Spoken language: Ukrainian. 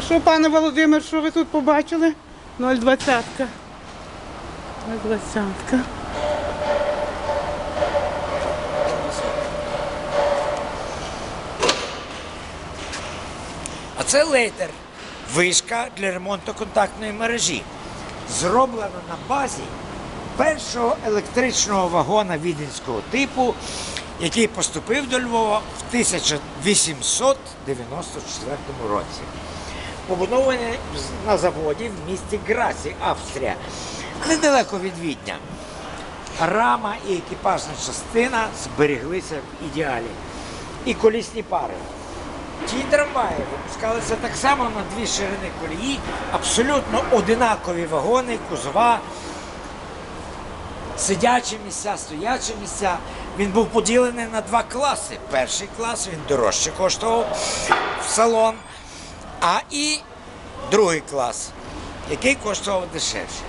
що, пане Володимир, що ви тут побачили? 0,20. 0,20. А це лейтер, вишка для ремонту контактної мережі. Зроблена на базі першого електричного вагона віденського типу, який поступив до Львова в 1894 році. Побудований на заводі в місті Грасі, Австрія, недалеко від Відня. Рама і екіпажна частина зберіглися в ідеалі. І колісні пари. Ті трамваї випускалися так само на дві ширини колії, абсолютно одинакові вагони, кузова, сидячі місця, стоячі місця. Він був поділений на два класи. Перший клас він дорожче коштував в салон, а і другий клас, який коштував дешевше.